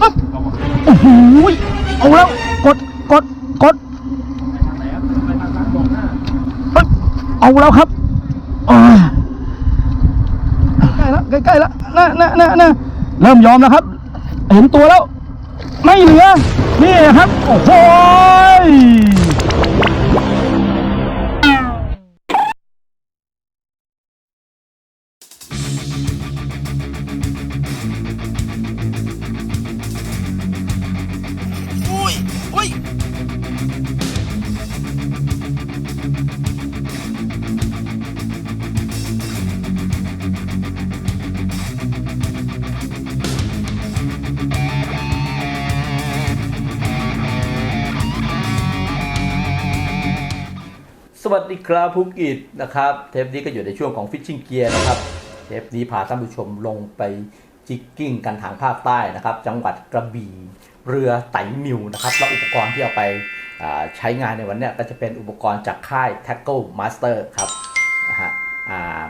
ปึ๊บโอ้โหเอาแล้ว กด กด กดปึ๊บ เอาแล้วครับใกล้แล้วใกล้ๆแล้วน่าน่าน่าน่าเริ่มยอมแล้วครับ เห็นตัวแล้ว ไม่เหลือ นี่ครับ โอ้โห วัสดีครับภูกิจนะครับ เทปนี้ก็อยู่ในช่วงของ Fishing Gear นะครับ เทปนี้พาท่านผู้ชมลงไปจิกกิ้งกันทางภาคใต้นะครับ จังหวัดกระบี่เรือไต่มิวนะครับแล้วอุปกรณ์ที่เอาไปใช้งานในวันนี้ก็จะเป็นอุปกรณ์จากค่าย Tackle Master ครับนะฮะ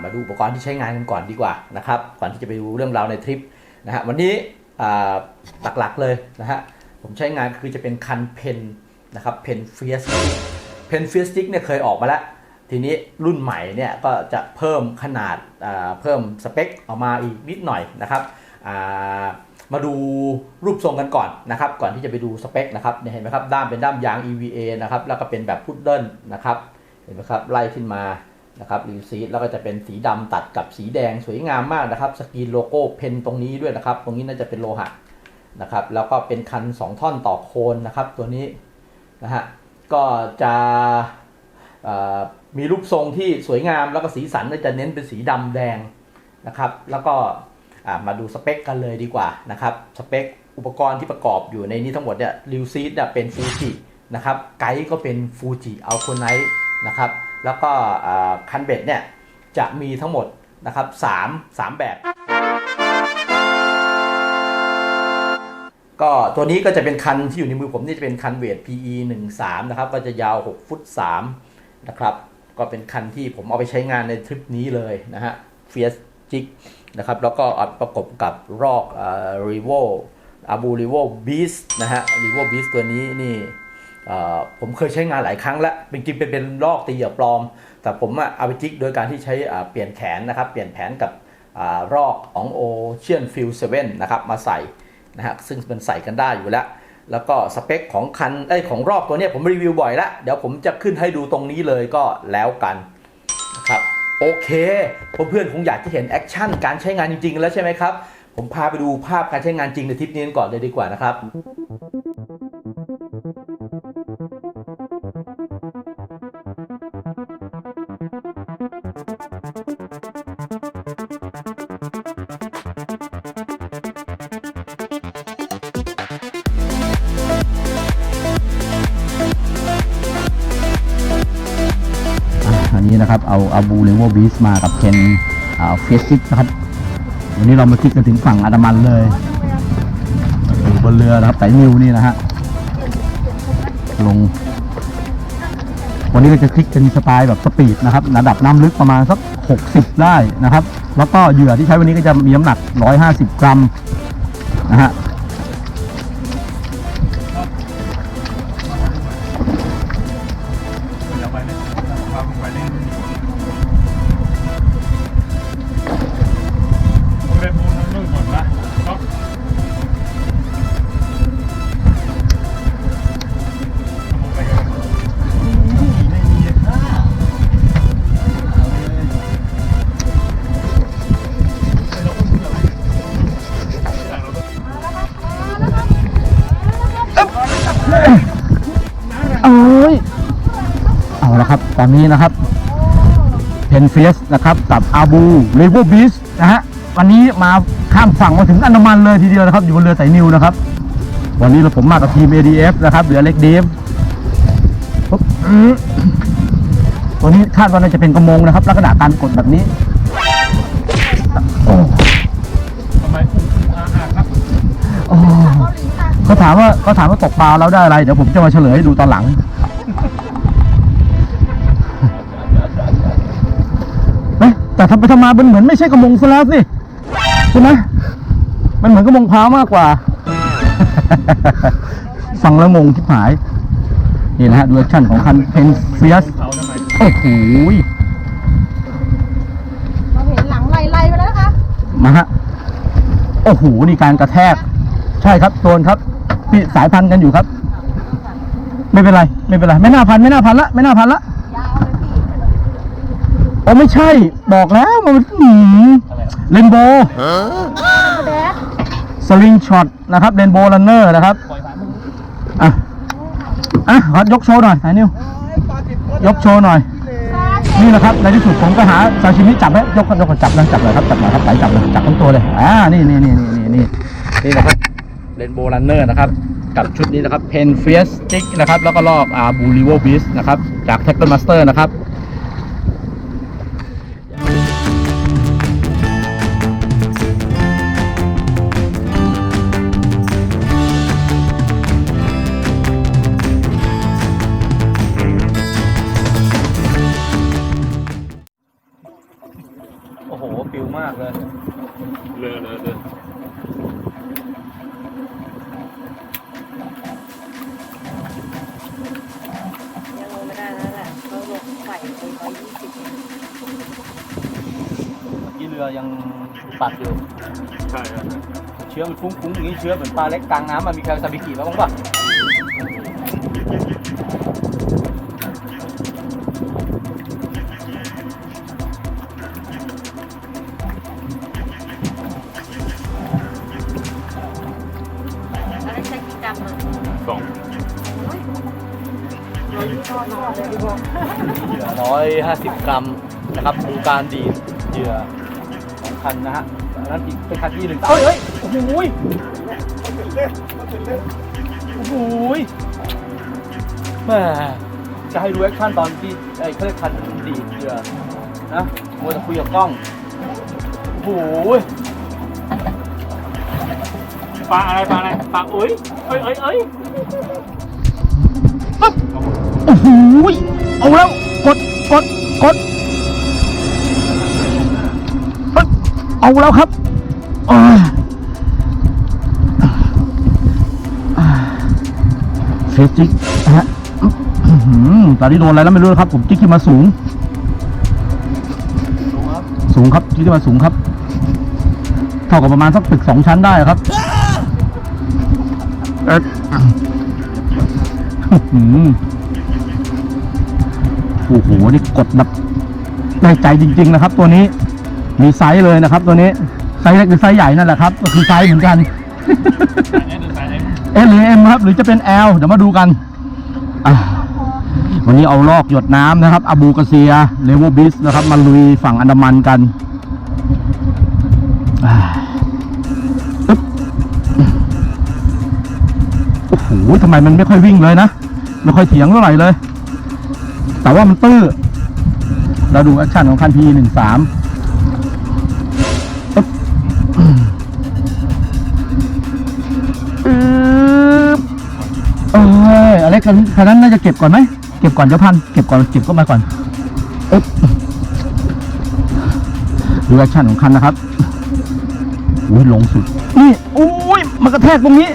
มาดูอุปกรณ์ที่ใช้งานกันก่อนดีกว่านะครับ ก่อนที่จะไปดูเรื่องราวในทริปนะฮะวันนี้หลักๆเลยนะฮะผมใช้งานคือจะเป็นคันเพนนะครับเพนเฟียส เพนฟิสติกเนี่ยเคยออกมาแล้ว ทีนี้รุ่นใหม่เนี่ยก็จะเพิ่มขนาดเพิ่มสเปคออกมาอีกนิดหน่อยนะครับมาดูรูปทรงกันก่อนนะครับ ก่อนที่จะไปดูสเปคนะครับเห็นไหมครับด้ามเป็นด้ามยาง EVA นะครับแล้วก็เป็นแบบพุดเดิ้ลนะครับเห็นไหมครับไล่ขึ้นมานะครับรีซีดแล้วก็จะเป็นสีดำตัดกับสีแดงสวยงามมากนะครับ สกรีนโลโก้เพนตรงนี้ด้วยนะครับ ตรงนี้น่าจะเป็นโลหะนะครับ แล้วก็เป็นคัน 2 ท่อนต่อโคนนะครับ ตัวนี้นะฮะ ก็จะมีรูปทรงที่สวยงามแล้วก็สีสันจะเน้นเป็นสีดำแดงนะครับ แล้วก็มาดูสเปคกันเลยดีกว่านะครับสเปคอุปกรณ์ที่ประกอบอยู่ในนี้ทั้งหมดเนี่ยริวซีดเป็นฟูจินะครับไกด์ก็เป็นฟูจิอัลโคไนท์นะครับแล้วก็คันเบ็ดเนี่ยจะมีทั้งหมดนะครับสามสามแบบ ก็ตัวนี้ก็จะเป็นคันที่อยู่ในมือผมนี่จะเป็นคันเวท PE 1 3นะครับ ก็จะยาว6ฟุต3นะครับ ก็เป็นคันที่ผมเอาไปใช้งานในทริปนี้เลยนะฮะเฟียสจิกนะครับ แล้วก็เอาประกบกับรอกอะรีโวอาบูรีโวบีสนะฮะรีโวบีสตัวนี้นี่อ่อผมเคยใช้งานหลายครั้งแล้วเป็นจริงเป็นเป็นลอกตีเหยื่อปลอม แต่ผมอะเอาไปจิกโดยการที่ใช้อ่าเปลี่ยนแขนนะครับ เปลี่ยนแผนกับอรอกของโอเชียนฟิลเซเว่นนะครับมาใส่ นะฮะซึ่งมันใส่กันได้อยู่แล้ว แล้วก็สเปคของคันไอของรอบตัวเนี้ยผมรีวิวบ่อยแล้ว เดี๋ยวผมจะขึ้นให้ดูตรงนี้เลยก็แล้วกันนะครับโอเคเพื่อนๆคงอยากจะเห็นแอคชั่นการใช้งานจริงๆ แล้วใช่ไหมครับ ผมพาไปดูภาพการใช้งานจริงในทริปนี้กันก่อนเลยดีกว่านะครับ นี้นะครับ เอาอาบูเลเวอร์บีสมากับเคนเฟสซิกนะครับ วันนี้เรามาคลิกกันถึงฝั่งอันดามันเลยอยู่บนเรือนะครับไต่นิวนี่นะฮะ ลง วันนี้เราจะคลิกเป็นสไตล์แบบสปีดนะครับ ระดับน้ำลึกประมาณสัก 60 ได้นะครับ แล้วก็เหยื่อที่ใช้วันนี้ก็จะมีน้ำหนัก 150 กรัมนะฮะ ละครับนนี้นะครับเพนเฟียสนะครับกับอาบูเรเวอร์บีสนะฮะวันนี้มาข้ามฝั่งมาถึงอันดามันเลยทีเดียวนะครับ อยู่บนเรือไตนิวนะครับ วันนี้เราผมมากับทีม ADF นะครับเรือเล็กเดฟตัวนี้คาดว่าน่าจะเป็นกระมงนะครับ ลักษณะการกดแบบนี้ทำไมเขาถามว่าเขาถามว่าตกปลาแล้วได้อะไร เดี๋ยวผมจะมาเฉลยให้ดูตอนหลัง แต่ทำไปทำมามันเหมือนไม่ใช่กระมงซะแล้วสิใช่ไหมมันเหมือนกระมงพร้าวมากกว่า ฟังแล้วงงที่หาย นี่นะฮะดูแอคชั่นของคันเพนเฟียสเขาทำไมโอ้โหเราเห็นหลังไล่ๆไปแล้วนะคะมาฮะโอ้โหนี่การกระแทก ใช่ครับโดนครับพี่สายพันธุ์กันอยู่ครับ ไม่เป็นไร ไม่เป็นไร ไม่น่าพัน ไม่น่าพันละ ไม่น่าพันละยาวเลยพี่ โอ้ไม่ใช่ บอกแล้วมันหืมเรนโบว์แดดสลิงช็อตนะครับเรนโบว์รันเนอร์นะครับ อะ อะขอยกโชว์หน่อยสายนิวยกโชว์หน่อย นี่นะครับในที่สุดผมก็หาซาชิมิจับแล้วยกยกจับนะจับเลยครับจับหน่อยครับไหลจับเลยจับทั้งตัวเลย อ่า นี่นี่นี่นี่นี่นี่นี่นะครับเรนโบว์รันเนอร์นะครับกับชุดนี้นะครับเพนเฟียสติกนะครับแล้วก็ลอกอ่าบูริโวบิสนะครับจากเทคเ e อร์มาสเตอร์นะครับ ชื้อมันฟุ้งๆอย่างนี้เชื้อเหมือนปลาเล็กกลางน้ำมันมีใครซาบิกิแล้วบ้างปะแล้วใช้กี่กรัมอะสองร้อยยี่สิบหน่อยเลยดีกว่าเหยื่อร้อยห้าสิบกรัมนะครับดูการดีดเหยื่อของคันนะฮะอั นนั้นอีกเป็นคันที่หนึ่งเอ้ยเอ้ยโอ้โหยโอ้โหยแหม่จะให้ดูแอคชั่นตอนที่ไอ้เขาเรียกคันดีดเดือนะมัวแต่คุยกับกล้อง โอ้โหยปลาอะไรปลาอะไรปลาอุ้ยเอ้ยเอ้ยเอ้ยโอ้โหเอาแล้ว กด กด กด เอาแล้วครับอ่าอ่าเฟสจิกนะฮะอื้อหือตอนนี้โดนอะไรแล้วไม่รู้นะครับ ผมจิ๊กขึ้นมาสูง สูงครับจิ๊กขึ้นมาสูงครับ เท่ากับประมาณสักตึกสองชั้นได้ครับเอ๊ะอื้อหือโอ้โห นี่กดแบบได้ใจจริง ๆ นะครับ ตัวนี้ มีไซส์เลยนะครับ ตัวนี้ไซส์เล็กหรือไซส์ใหญ่นั่นแหละครับ ก็คือไซส์เหมือนกัน เอ็นดูสายเอ็นเอหรือเอ็มครับ หรือจะเป็น L เดี๋ยวมาดูกันอะวันนี้เอาลอกหยดน้ำนะครับอาบูกาเซียเลเวลบิสนะครับมาลุยฝั่งอันดามันกันอ่าอึ๊บโอ้โหทำไมมันไม่ค่อยวิ่งเลยนะ ไม่ค่อยเถียงเท่าไหร่เลย แต่ว่ามันตื้อเราดูแอคชั่นของคันพีหนึ่งสาม อ้ยอะไรกันคันนั้นน่าจะเก็บก่อนไหมเก็บก่อนเดี๋ยวพันเก็บก่อนเก็บก็มาก่อนอึ๊บดูแอคชั่นของคันนะครับอุ้ยลงสุดนี่อุ้ยมันกระแทกตรงนี้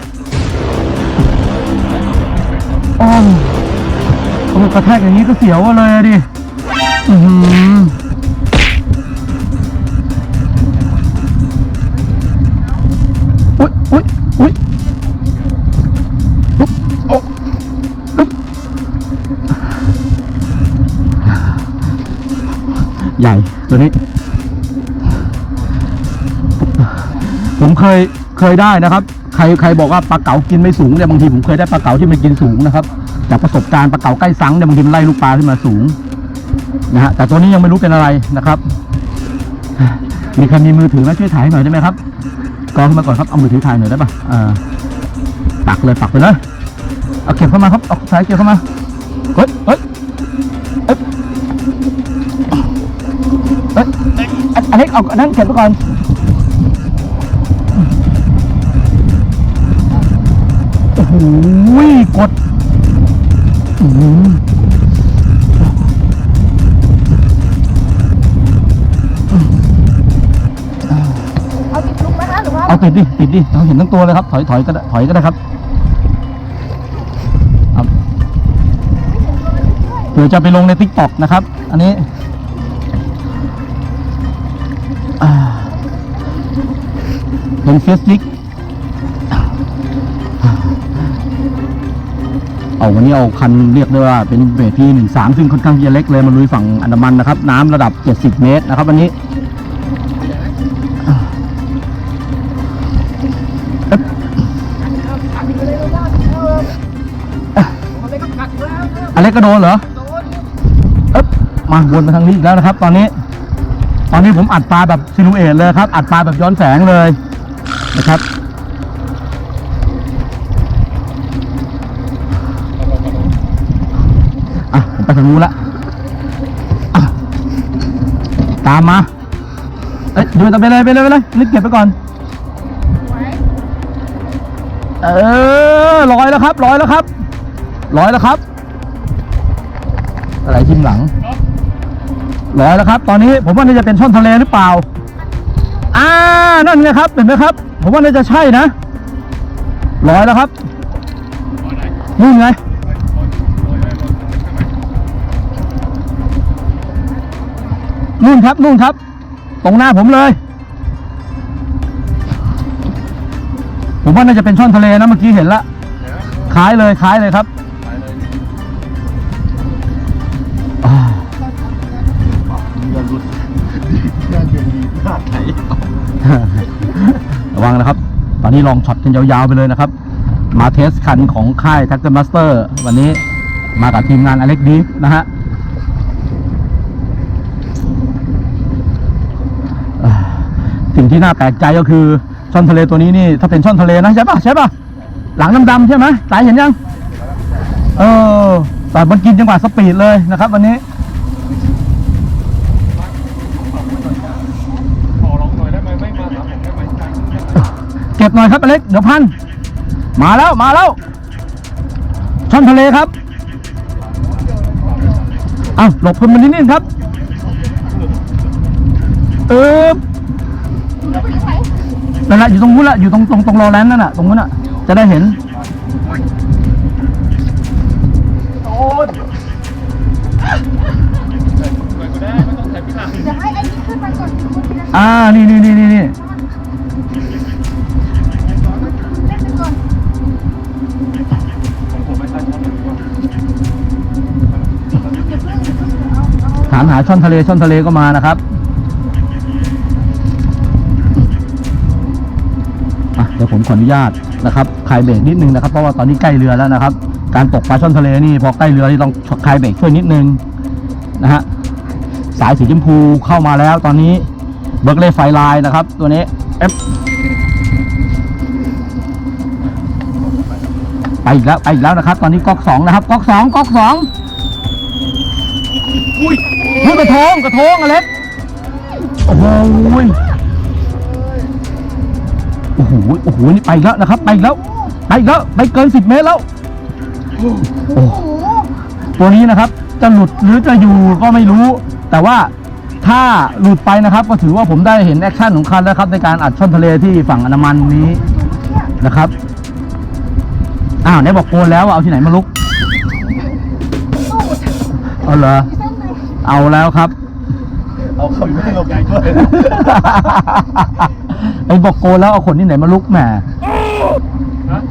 โอ้โอ้กระแทกอย่างนี้ก็เสียวเลยอะดิอือหือ ผมเคยเคยได้นะครับ ใครใครบอกว่าปลาเก๋ากินไม่สูงเนี่ยบางทีผมเคยได้ปลาเก๋าที่มันกินสูงนะครับจากประสบการณ์ปลาเก๋าใกล้สังเนี่ยบางทีมันไล่ลูกปลาขึ้นมาสูงนะฮะแต่ตัวนี้ยังไม่รู้เป็นอะไรนะครับ มีใครมีมือถือไหมช่วยถ่ายหน่อยได้ไหมครับกองขึ้นมาก่อนครับเอามือถือถ่ายหน่อยได้ปะอ่าปักเลยปักไปเลยเอาเก็บเข้ามาครับเอาสายเก็บเข้ามาเฮ้ยเฮ้ยเฮ้ยเฮ้ยอันอันนี้เอาอันนั้นเก็บไปก่อน อ้ยกดเอาติดลุกไหมคะหรือว่าเอาติดดิติดดิเราเห็นทั้งตัวเลยครับ ถอยถอยก็ได้ถอยก็ได้ครับครับเดี๋ยวจะไปลงในทิกต็อกนะครับ อันนี้เป็นเฟซบุ๊ก เอาวันนี้เอาคันเรียกได้ว่าเป็นเบสพีหนึ่งสามซึ่งค่อนข้างจะเล็กเลยมาลุยฝั่งอันดามันนะครับ น้ำระดับ 70 เมตรนะครับวันนี้อเล็กก็โดนเหรอเอ๊บมาวนมาทางนี้อีกแล้วนะครับ ตอนนี้ ตอนนี้ผมอัดปลาแบบซิลูเอตเลยครับ อัดปลาแบบย้อนแสงเลยนะครับ ทางนู้นละตามมา เอ้ยเดินตามไปเลยไปเลยไปเลยรีบเก็บไปก่อน เออลอยแล้วครับลอยแล้วครับลอยแล้วครับ อะไรทิมหลังลอยแล้วครับ ตอนนี้ผมว่าน่าจะเป็นช่อนทะเลหรือเปล่า อ่า นั่นไงครับ เห็นไหมครับ ผมว่าน่าจะใช่นะลอยแล้วครับนู่ไง นู่นครับนู่นครับ ตรงหน้าผมเลย ผมว่าน่าจะเป็นช่อนทะเลนะเมื่อกี้เห็นละคล้ายเลยคล้ายเลยครับระวังนะครับ ตอนนี้ลองช็อตกันยาวๆไปเลยนะครับ มาเทสคันของค่าย t ท็กเตอร์มาสเตอร์วันนี้มากับทีมงานอเล็กดีฟนะฮะอ่า สิ่งที่น่าแปลกใจก็คือช่อนทะเลตัวนี้นี่ถ้าเป็นช่อนทะเลนะใช่ปะใช่ปะหลังดำๆใช่ไหมสายเห็นยัง เออแต่มันกินจังหวะสปีดเลยนะครับ วันนี้ขอร้องหน่อยได้ไหมไม่มาถามผมได้ไหมเก็บหน่อยครับอเล็กเดี๋ยวพัน มาแล้วมาแล้ว ช่อนทะเลครับเอาหลบคนมานิดนึงครับเออ นั่นแหละอยู่ตรงนู้นแหละอยู่ตรงตรงตรงรอแลนด์นั่นน่ะตรงนู้นน่ะจะได้เห็นอ่านี่นี่นี่นี่นี่ผมไม่ใช่ช้อนเลยว่าถามหาช่อนทะเลช่อนทะเลก็มานะครับ ดี๋ยวผมขออนุญาตนะครับคลายเบรกนิดนึงนะครับเพราะว่าตอนนี้ใกล้เรือแล้วนะครับ การตกปลาช่อนทะเลนี่พอใกล้เรือนี่ต้องคลายเบรกช่วยนิดนึงนะฮะสายสีชมพูเข้ามาแล้วตอนนี้เบิร์กเล่ไฟลายนะครับ ตัวนี้เอฟไปอีกแล้วไปอีกแล้วนะครับ ตอนนี้ก๊อกสองนะครับก๊อกสองก๊อกสองอุ้ยอุ้ยกระทงกระทงอเล็กโอ้โหโอ้โหโอ้โหนี่ไปอีกแล้วนะครับ ไปอีกแล้ว ไปอีกแล้วไปเกินสิบเมตรแล้วโอ้ตัวนี้นะครับ จะหลุดหรือจะอยู่ก็ไม่รู้ แต่ว่าถ้าหลุดไปนะครับ ก็ถือว่าผมได้เห็นแอคชั่นของคันแล้วครับ ในการอัดช่อนทะเลที่ฝั่งอนามันนี้นะครับอ้าวไหนบอกโกนแล้วเอาที่ไหนมาลุกเอาเหรอเอาแล้วครับ เอาเขาไม่ให้เราใหญ่ด้วย ไอ้บอกโกนแล้วเอาขนที่ไหนมาลุกแหมฮะ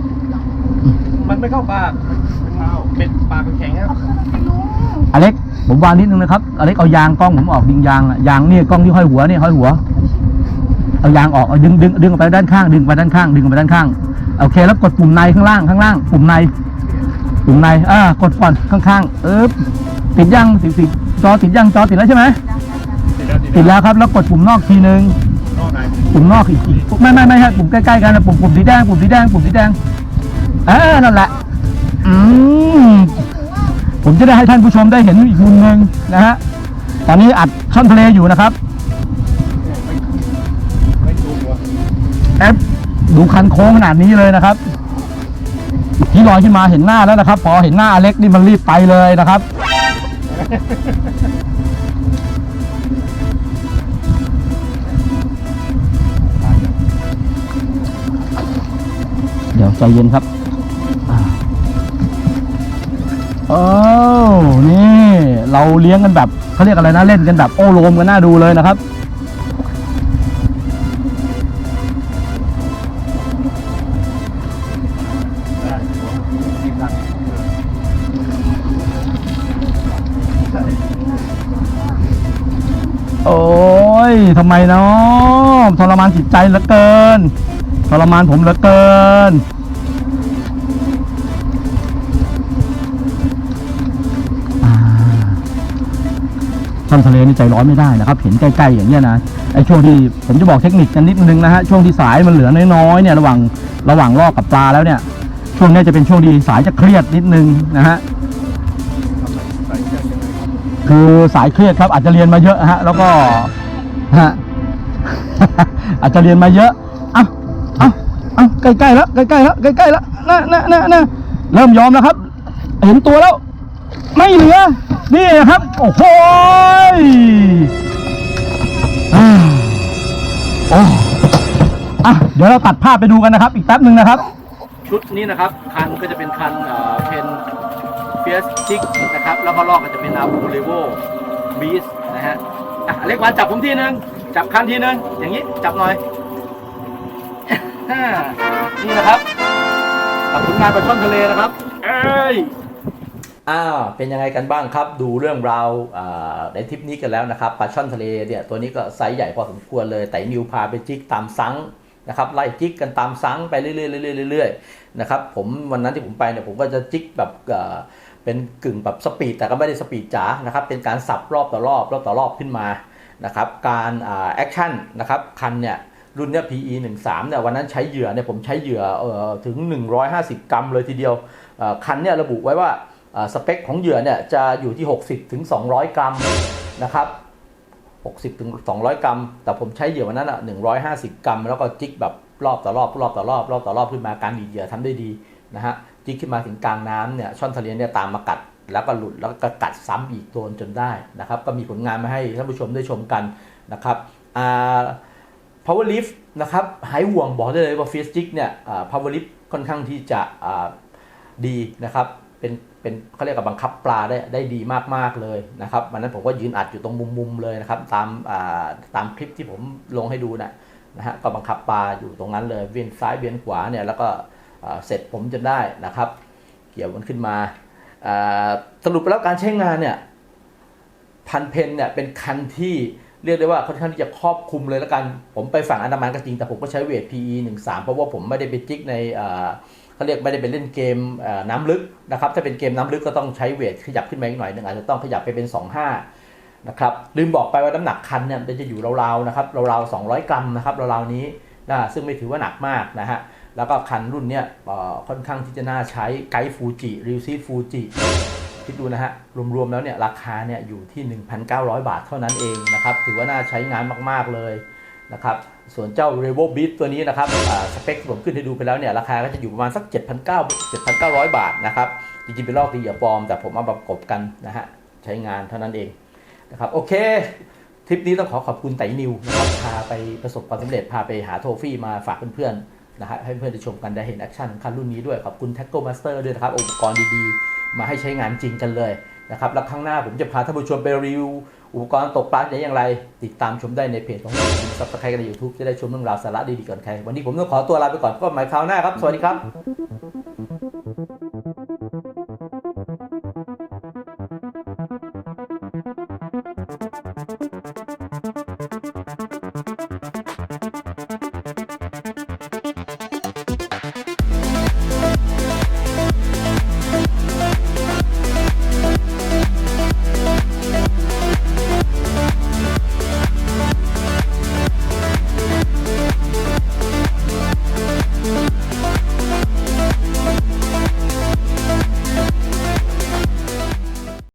มันไม่เข้าปากเป็นปากแข็งครับอเล็กผมวางนิดนึงนะครับอเล็กเอายางกล้องผมออกยิงยางอะยางนี่กล้องที่ห้อยหัวนี่ห้อยหัว เอายางออกเอาดึงดึงดึงออกไปด้านข้าง ดึงไปด้านข้าง ดึงออกไปด้านข้างโอเคแล้วกดปุ่มในข้างล่างข้างล่าง ปุ่มใน ปุ่มในอ่ากดก่อนข้างๆเอ๊บติดยังติดติดจอติดยังจอติดแล้วใช่ไหมติดแล้วติดติดแล้วครับแล้วกดปุ่มนอกทีนึงนอกไหน ปุ่มนอกอีกทีไม่ไม่ไม่ใช่ปุ่มใกล้ๆกันนะปุ่มปุ่มสีแดงปุ่มสีแดงปุ่มสีแดงเออนั่นแหละอืมผมจะได้ให้ท่านผู้ชมได้เห็นอีกมุมหนึ่งนะฮะตอนนี้อัดช่อนทะเลอยู่นะครับแอปดูคันโค้งขนาดนี้เลยนะครับ ที่ลอยขึ้นมาเห็นหน้าแล้วนะครับ พอเห็นหน้าอเล็กนี่มันรีบไปเลยนะครับ ใจเย็นครับอ่าโอ้นี่ เราเลี้ยงกันแบบเขาเรียกอะไรนะเล่นกันแบบโอ้โลมกันน่าดูเลยนะครับโอ้ยทำไมเนาะทรมานจิตใจเหลือเกิน ทรมานผมเหลือเกิน ช่องทะเลนี่ใจร้อนไม่ได้นะครับ เห็นใกล้ๆอย่างเงี้ยนะไอ้ช่วงที่ผมจะบอกเทคนิคกันนิดนึงนะฮะช่วงที่สายมันเหลือน้อยๆเนี่ยระหว่างระหว่างลอกกับปลาแล้วเนี่ย ช่วงนี้จะเป็นช่วงที่สายจะเครียดนิดนึงนะฮะคือสายเครียดครับ อาจจะเรียนมาเยอะฮะแล้วก็ฮะอาจจะเรียนมาเยอะเอ้าเอ้าเอ้าใกล้ๆแล้วใกล้ๆแล้วใกล้ๆแล้วน่ะน่ะน่ะน่ะเริ่มยอมแล้วครับ เห็นตัวแล้ว ไม่เหลือ นี่นะครับ โอ้โหอ่าโอ้อะเดี๋ยวเราตัดภาพไปดูกันนะครับ อีกแป๊บหนึ่งนะครับ ชุดนี้นะครับ คันก็จะเป็นคันเอ่อเพนเฟียสจิกนะครับ แล้วก็ลอกก็จะเป็นอาบูเลโวบีสนะฮะอะเล็กวันจับผมทีนึง จับคันทีนึง อย่างนี้ จับหน่อย นี่นะครับกับผลงานปลาช่อนทะเลนะครับ เอ้ย อ้าวเป็นยังไงกันบ้างครับ ดูเรื่องราวในทริปนี้กันแล้วนะครับปลาช่อนทะเลเนี่ยตัวนี้ก็ไซส์ใหญ่พอสมควรเลยแต่นิวพาไปจิกตามซังนะครับไล่จิกกันตามซังไปเรื่อยๆเรื่อยๆเรื่อยนะครับผมวันนั้นที่ผมไปเนี่ยผมก็จะจิกแบบเป็นกึ่งแบบสปีดแต่ก็ไม่ได้สปีดจ๋านะครับเป็นการสับรอบต่อรอบรอบต่อรอบขึ้นมานะครับการแอคชั่นนะครับคันเนี่ยรุ่นเนี้ย PE 13เนี่ยวันนั้นใช้เหยื่อเนี่ยผมใช้เหยื่ออ่อถึง 150 กรัมเลยทีเดียวคันเนี่ยระบุไว้ว่า สเปคของเหยื่อเนี่ยจะอยู่ที่ 60ถึง200 กรัมนะครับ 60ถึง200 กรัม แต่ผมใช้เหยื่อวันนั้นอะ150 กรัม แล้วก็จิกแบบรอบต่อรอบรอบต่อรอบรอบต่อรอบขึ้นมาการดีเหยื่อทำได้ดีนะฮะจิกขึ้นมาถึงกลางน้ำเนี่ยช่อนทะเลเนี่ยตามมากัดแล้วก็หลุดแล้วก็กัดซ้ำอีกโดนจนได้นะครับ ก็มีผลงานมาให้ท่านผู้ชมได้ชมกันนะครับอ่า power lift นะครับหายห่วงบอกได้เลยว่า fish jig เนี่ยอ่า power lift ค่อนข้างที่จะอ่าดีนะครับเป็น เป็นเขาเรียกกับบังคับปลาได้ได้ดีมากๆเลยนะครับวันนั้นผมก็ยืนอัดอยู่ตรงมุมๆเลยนะครับตามตามคลิปที่ผมลงให้ดูนะนะฮะก็บังคับปลาอยู่ตรงนั้นเลยเวียนซ้ายเวียนขวาเนี่ยแล้วก็เสร็จผมจนได้นะครับ เกี่ยวมันขึ้นมาสรุปแล้วการใช้งานเนี่ยพันเพนเนี่ยเป็นคันที่เรียกได้ว่าค่อนข้างที่จะครอบคลุมเลยแล้วกัน ผมไปฝั่งอันดามันก็จริง แต่ผมก็ใช้เวท PE 1 3เพราะว่าผมไม่ได้ไปจิกใน เขาเรียกไม่ได้ไปเล่นเกมน้ำลึกนะครับถ้าเป็นเกมน้ำลึกก็ต้องใช้เวทขยับขึ้นมาอีกหน่อยหนึ่งอาจจะต้องขยับไปเป็น 25นะครับลืมบอกไปว่าน้ำหนักคันเนี่ยมันจะอยู่ราวๆนะครับราวๆ200 กรัมนะครับราวๆนี้นะซึ่งไม่ถือว่าหนักมากนะฮะแล้วก็คันรุ่นเนี้ยค่อนข้างที่จะน่าใช้ไกด์ฟูจิริวซีฟูจิคิดดูนะฮะรวมๆแล้วเนี่ยราคาเนี่ยอยู่ที่ 1,900 บาทเท่านั้นเองนะครับถือว่าน่าใช้งานมากๆเลย นะครับส่วนเจ้า r e v o b e a t ตัวนี้นะครับสเปคที่ผมขึ้นให้ดูไปแล้วเนี่ยราคาก็จะอยู่ประมาณสัก 7,900 7,900 บาทนะครับจริงๆเป็นลอกดีอย่าปลอม แต่ผมเอาประกบกันนะฮะใช้งานเท่านั้นเองนะครับโอเค ทริปนี้ต้องขอขอบคุณไต่นิวนะครับพาไปประสบความสำเร็จพาไปหาโทฟี่มาฝากเพื่อนๆนะฮะให้เพื่อนได้ชมกันได้เห็นแอคชั่นคันรุ่นนี้ด้วยขอบคุณ t a c k o Master ด้วยนะครับอุปกรณ์ดีๆ มาให้ใช้งานจริงกันเลยนะครับแล้วครั้งหน้าผมจะพาท่านผู้ชมไปรีวิว อุปกรณ์ตกปลาอย่างไร ติดตามชมได้ในเพจของผมสับสไครต์กันใน YouTube จะได้ชมเรื่องราวสาระดีๆก่อนใคร วันนี้ผมต้องขอตัวลาไปก่อนพบกันใหม่คราวหน้าครับ สวัสดีครับ